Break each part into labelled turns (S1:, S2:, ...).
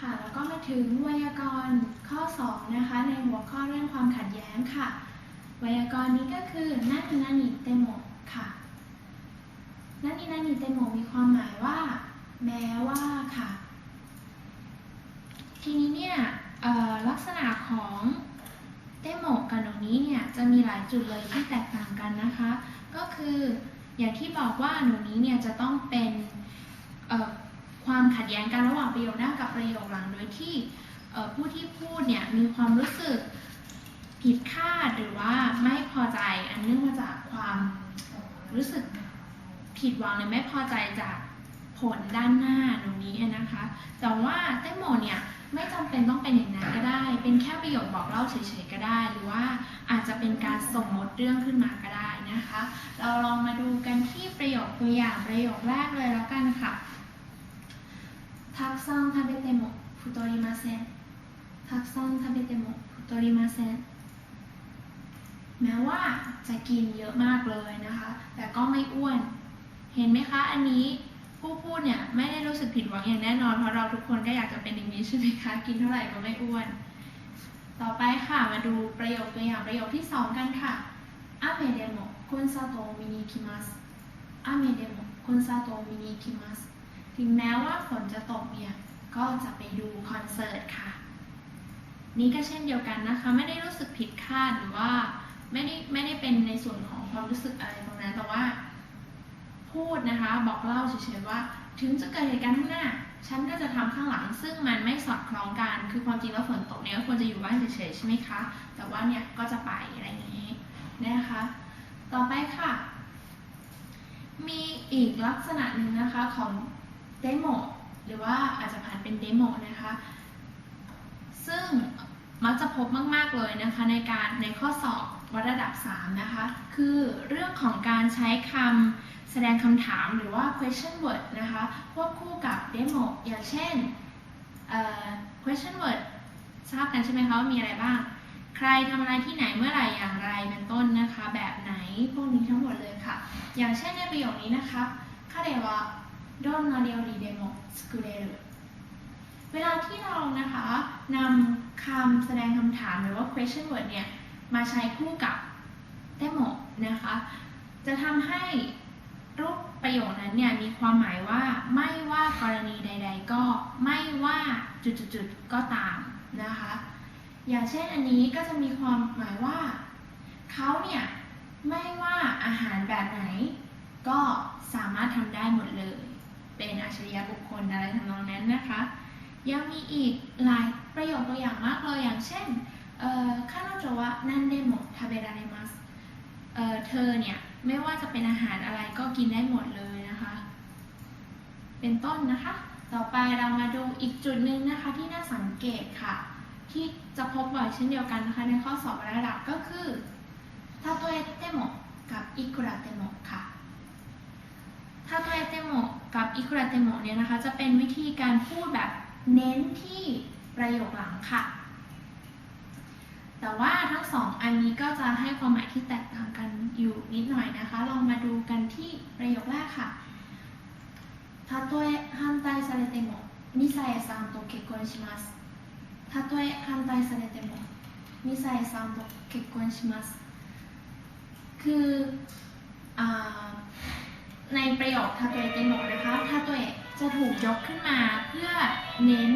S1: ค่ะแล้วก็มาถึงไวยากรณ์ข้อ 2 นะคะ ในหัวข้อเรื่องความขัดแย้งค่ะ ไวยากรณ์นี้ก็คือนานินานิเตโมค่ะนานินานิเตโมมีความหมายว่า แม้ว่าค่ะ ทีนี้เนี่ยลักษณะของเตโมกับหนูนี้เนี่ยจะมีหลายจุดเลยที่แตกต่างกันนะคะ ก็คืออย่างที่บอกว่าหนูนี้เนี่ยจะต้องเป็น ความขัดแย้งกันระหว่างประโยคหน้ากับประโยคหลังโดยที่ผู้ที่พูดเนี่ยมีความรู้สึกผิดคาดหรือว่าไม่พอใจอันเนื่องมาจากความรู้สึกผิดหวังหรือไม่พอใจจากผลด้านหน้าตรงนี้นะคะ แต่ว่าเต้โมเนี่ยไม่จำเป็นต้องเป็นอย่างนั้นก็ได้ เป็นแค่ประโยคบอกเล่าเฉยๆก็ได้ หรือว่าอาจจะเป็นการสมมติเรื่องขึ้นมาก็ได้นะคะ เราลองมาดูกันที่ประโยคตัวอย่างประโยคแรกเลยแล้วกันค่ะ ทักซังทาเบเตโมฟุโตริมาเซนทักซังทาเบเตโมฟุโตริมาเซนแม้ว่าจะกินเยอะมากเลยนะคะ แต่ก็ไม่อ้วน เห็นไหมคะ อันนี้ผู้พูดเนี่ยไม่ได้รู้สึกผิดหวังอย่างแน่นอน เพราะเราทุกคนก็อยากจะเป็นอย่างนี้ใช่ไหมคะ กินเท่าไหร่ก็ไม่อ้วน ต่อไปค่ะมาดูประโยคตัวอย่างประโยคที่สองกันค่ะอาเมเดโมคอนซาโตมินิคิมัสอาเมเดโมคอนซาโตมินิคิมัส ถึงแม้ว่าฝนจะตกเนี่ยก็จะไปดูคอนเสิร์ตค่ะ นี่ก็เช่นเดียวกันนะคะ ไม่ได้รู้สึกผิดคาดหรือว่าไม่ได้ไม่ได้เป็นในส่วนของความรู้สึกอะไรตรงนั้นแต่ว่า พูดนะคะ บอกเล่าเฉยๆว่า ถึงจะเกิดเหตุการณ์ข้างหน้าฉันก็จะทำข้างหลังซึ่งมันไม่สอดคล้องกัน คือความจริงแล้วฝนตกเนี่ยควรจะอยู่บ้านเฉยๆใช่ไหมคะ แต่ว่าเนี่ยก็จะไปอะไรอย่างนี้นะคะ ต่อไปค่ะ มีอีกลักษณะหนึ่งนะคะของ เดโมหรือว่าอาจจะผ่านเป็นเดโมนะคะ ซึ่งมักจะพบมาก ๆ เลยนะคะในการในข้อสอบวัดระดับ 3 นะคะ คือเรื่องของการใช้คำแสดงคำถามหรือว่า question word นะคะควบคู่กับ demo อย่างเช่น question word ทราบกันใช่ไหมคะว่ามีอะไรบ้าง ใครทำอะไรที่ไหนเมื่อไหร่อย่างไรเป็นต้นนะคะ แบบไหนพวกนี้ทั้งหมดเลยค่ะ อย่างเช่นในประโยคนี้นะคะคาเดวะ โดนนาเดียวรีเดโมสกุเรรุเวลาที่เรานะคะนำคำแสดงคำถามหรือว่า question word เนี่ย มาใช้คู่กับเตโมนะคะ จะทำให้รูปประโยคนั้นเนี่ย มีความหมายว่าไม่ว่ากรณีใด ๆ ก็ไม่ว่าจุดๆก็ตามนะคะ อย่างเช่นอันนี้ก็จะมีความหมายว่า เขาเนี่ย ไม่ว่าอาหารแบบไหน ก็สามารถทำได้หมดเลย เป็นอัจฉริยะบุคคลอะไรทำนองนั้นนะคะ ยังมีอีกหลายประโยคตัวอย่างมากเลยอย่างเช่นเอ่อคาโนโจวะนันเดโมทาเบราเนมัสเอ่อเธอเนี่ย ไม่ว่าจะเป็นอาหารอะไรก็กินได้หมดเลยนะคะ เป็นต้นนะคะ ต่อไปเรามาดูอีกจุดหนึ่งนะคะที่น่าสังเกตค่ะ ที่จะพบบ่อยเช่นเดียวกันนะคะในข้อสอบระดับก็คือทาโตเอเตโมกับอิคุระเตโมค่ะทาโตเอเตโม กับอิคุระเตโมเนี่ยนะคะ จะเป็นวิธีการพูดแบบเน้นที่ประโยคหลังค่ะ แต่ว่าทั้งสองอันนี้ก็จะให้ความหมายที่แตกต่างกันอยู่นิดหน่อยนะคะ ลองมาดูกันที่ประโยคแรกค่ะたとえ反対されてもミサエさんと結婚しますたとえ反対されてもミサエさんと結婚しますคืออา ในประโยคทาโตเอเตโมะนะคะทาโตเอะจะถูกยกขึ้นมาเพื่อเน้น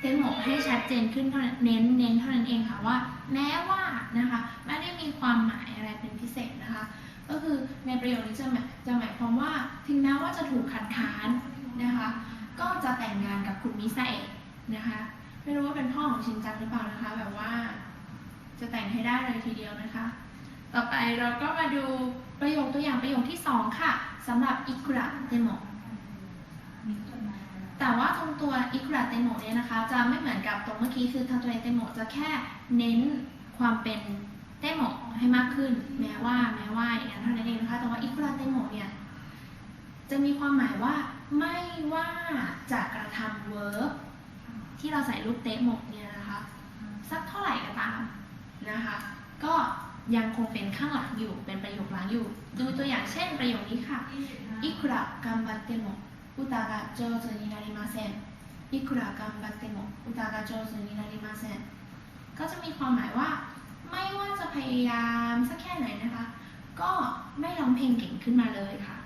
S1: เตโมะให้ชัดเจนขึ้นเท่านั้นเน้นเน้นเท่านั้นเองค่ะว่า แม้ว่านะคะไม่ได้มีความหมายอะไรเป็นพิเศษนะคะ ก็คือในประโยคนี้จะหมายจะหมายความว่าถึงแม้ว่าจะถูกคัดค้านนะคะ ก็จะแต่งงานกับคุณมิซาเอะนะคะไม่รู้ว่าเป็นพ่อของชินจังหรือเปล่านะคะ แบบว่า จะแต่งให้ได้เลยทีเดียวนะคะ ต่อไปเราก็มาดูประโยคตัวอย่างประโยคที่สอง สำหรับอิคุระเตโมะแต่ว่าตรงตัวอิคุระเตโมะเนี่ยนะคะ จะไม่เหมือนกับตรงเมื่อกี้คือทาโตเอเตโมะจะแค่เน้นความเป็นเตโมะให้มากขึ้น แม้ว่าแม้ว่าอย่างนั้นเท่านั้นเองนะคะ แต่ว่าอิคุระเตโมะเนี่ยจะมีความหมายว่าไม่ว่าจะกระทำเวิร์บที่เราใส่รูปเตโมะเนี่ยนะคะ สักเท่าไหร่ก็ตามนะคะ ก็ ยังคงเป็นข้างหลังอยู่เป็นประโยคหลังอยู่ ดูตัวอย่างเช่นประโยคนี้ค่ะอิคุระกัมบัตเตโมอุตากะโจโจนินาริมาเซน いくら頑張っても歌が上手になりませんก็จะมีความหมายว่า ไม่ว่าจะพยายามสักแค่ไหนนะคะ ก็ไม่ร้องเพลงเก่งขึ้นมาเลยค่ะ